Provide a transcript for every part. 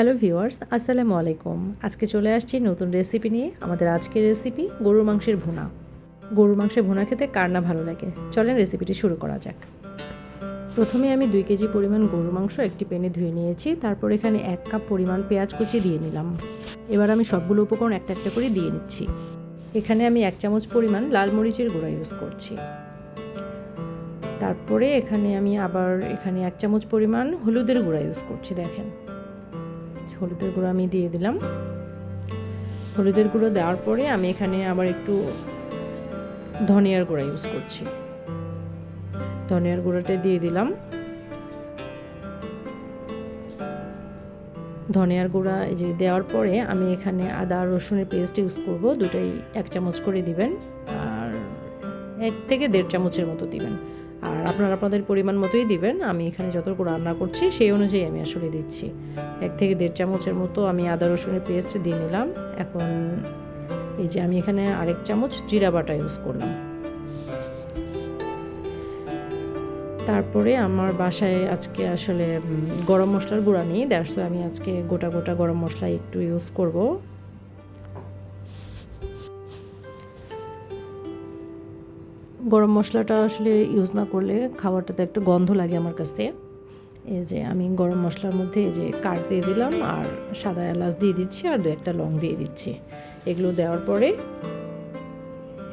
Hello viewers, আসসালামু আলাইকুম। আজকে চলে আসছি নতুন রেসিপি নিয়ে আমাদের আজকের রেসিপি গরুর মাংসের ভুনা। গরুর মাংসের ভুনা খেতে কার না ভালো লাগে? চলেন রেসিপিটি শুরু করা যাক। প্রথমে আমি দুই কেজি পরিমাণ গরুর মাংস একটি প্যানে ধুয়ে নিয়েছি, তারপর এখানে এক কাপ পরিমাণ পেঁয়াজ কুচি দিয়ে নিলাম। এবার আমি সবগুলো উপকরণ একটা একটা করে দিয়ে নিচ্ছি। এখানে আমি এক চামচ পরিমাণ লাল মরিচের গুঁড়া ইউজ করছি। তারপরে এখানে আমি আবার এখানে এক চামচ পরিমাণ হলুদের গুঁড়া ইউজ করছি, দেখেন। হলুদের গুঁড়ো আমি দিয়ে দিলাম। হলুদের গুঁড়ো দেওয়ার পরে আমি এখানে আবার একটু ধনিয়ার গুঁড়া ইউজ করছি। ধনিয়ার গুঁড়োটা দিয়ে দিলাম। ধনিয়ার গুঁড়া যে দেওয়ার পরে আমি এখানে আদা, রসুনের পেস্ট ইউজ করব। দুটাই এক চামচ করে দিবেন। আর এক থেকে দেড় চামচের মতো দিবেন। আর আপনারা আপনাদের পরিমাণ মতোই দিবেন। আমি এখানে যতটুকু রান্না করছি সেই অনুযায়ী আমি আসলে দিচ্ছি। এক থেকে দেড় চামচের মতো আমি আদা, রসুনের পেস্ট দিয়ে নিলাম। এখন এই যে আমি এখানে আরেক চামচ জিরা বাটা ইউজ করলাম। তারপরে আমার বাসায় আজকে আসলে গরম মশলার গুঁড়া নেই। দ্যাটস আমি আজকে গোটা গোটা গরম মশলা একটু ইউজ করব। গরম মশলাটা আসলে ইউজ না করলে খাবারটাতে একটা গন্ধ লাগে আমার কাছে। এই যে আমি গরম মশলার মধ্যে এই যে কাঠ দিয়ে দিলাম আর সাদা এলাচ দিয়ে দিচ্ছি আর দু একটা লং দিয়ে দিচ্ছি। এগুলো দেওয়ার পরে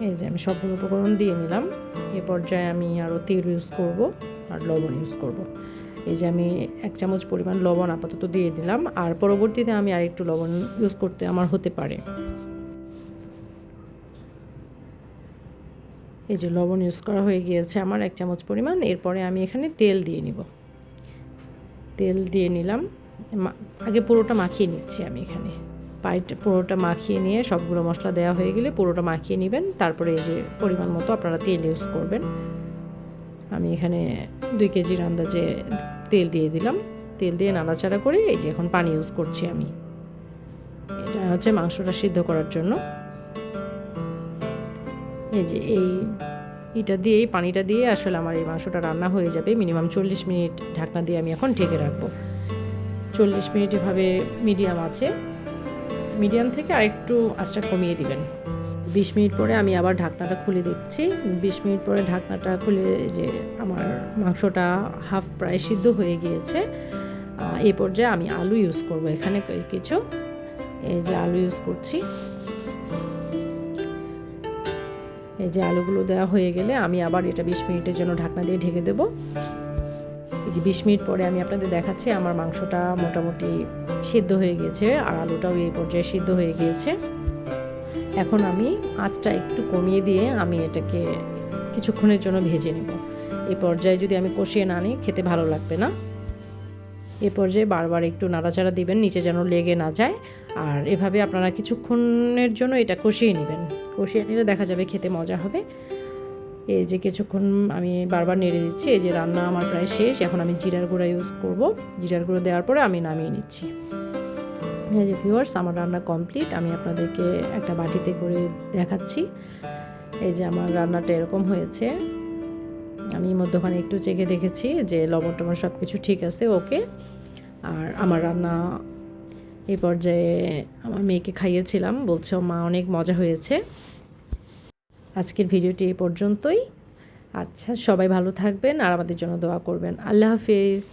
এই যে আমি সবগুলো উপকরণ দিয়ে নিলাম। এ পর্যায়ে আমি আরও তেল ইউজ করব আর লবণ ইউজ করব। এই যে আমি এক চামচ পরিমাণ লবণ আপাতত দিয়ে দিলাম। আর পরবর্তীতে আমি আর একটু লবণ ইউজ করতে আমার হতে পারে। এই যে লবণ ইউজ করা হয়ে গিয়েছে আমার এক চামচ পরিমাণ। এরপরে আমি এখানে তেল দিয়ে নিব। তেল দিয়ে নিলাম। আগে পুরোটা মাখিয়ে নিচ্ছি আমি এখানে। পাইটা, পুরোটা মাখিয়ে নিয়ে সবগুলো মশলা দেওয়া হয়ে গেলে পুরোটা মাখিয়ে নেবেন। তারপরে এই যে পরিমাণ মতো আপনারা তেল ইউজ করবেন। আমি এখানে দুই কেজির আন্দাজে তেল দিয়ে দিলাম। তেল দিয়ে নাড়াচাড়া করে এই যে এখন পানি ইউজ করছি আমি। এটা হচ্ছে মাংসটা সিদ্ধ করার জন্য। এই যে এই এটা দিয়ে এই পানিটা দিয়ে আসলে আমার এই মাংসটা রান্না হয়ে যাবে। মিনিমাম চল্লিশ মিনিট ঢাকনা দিয়ে আমি এখন ঢেকে রাখব। চল্লিশ মিনিট এভাবে মিডিয়াম আছে। মিডিয়াম থেকে আরেকটু আঁচটা কমিয়ে দিবেন। বিশ মিনিট পরে আমি আবার ঢাকনাটা খুলে দেখছি। বিশ মিনিট পরে ঢাকনাটা খুলে যে আমার মাংসটা হাফ প্রায় সিদ্ধ হয়ে গিয়েছে এ পর্যায়ে আমি আলু ইউজ করব। এখানে কিছু, এই যে আলু ইউজ করছি। এই যে আলুগুলো দেওয়া হয়ে গেলে আমি আবার এটা বিশ মিনিটের জন্য ঢাকনা দিয়ে ঢেকে দেবো। এই যে বিশ মিনিট পরে আমি আপনাদের দেখাচ্ছি আমার মাংসটা মোটামুটি সিদ্ধ হয়ে গেছে আর আলুটাও এই পর্যায়ে সিদ্ধ হয়ে গিয়েছে। এখন আমি আঁচটা একটু কমিয়ে দিয়ে আমি এটাকে কিছুক্ষণের জন্য ভেজে নেব। এই পর্যায়ে যদি আমি কষিয়ে না নিই, খেতে ভালো লাগবে না। এ পর্যায়ে বারবার একটু নাড়াচাড়া দিবেন, নিচে যেন লেগে না যায়। আর এভাবে আপনারা কিছুক্ষণের জন্য এটা কষিয়ে নেবেন। কষিয়ে নিলে দেখা যাবে খেতে মজা হবে। এই যে কিছুক্ষণ আমি বারবার নেড়ে দিচ্ছি, এই যে রান্না আমার প্রায় শেষ। এখন আমি জিরার গুঁড়া ইউজ করব। জিরার গুঁড়ো দেওয়ার পরে আমি নামিয়ে নিচ্ছি। এই যে ভিউয়ার্স আমার রান্না কমপ্লিট আমি আপনাদেরকে একটা বাটিতে করে দেখাচ্ছি। এই যে আমার রান্নাটা এরকম হয়েছে। আমি মধ্যখানে একটু চেখে দেখেছি যে লবণ টবণ সব কিছু ঠিক আছে, ওকে। আর আমার রান্না এই পর্যায়ে আমার মেয়েকে খাইয়েছিলাম, বলছে মা, অনেক মজা হয়েছে। আজকের ভিডিওটি এ পর্যন্তই। আচ্ছা সবাই ভালো থাকবেন আর আমাদের জন্য দোয়া করবেন। আল্লাহ হাফিজ।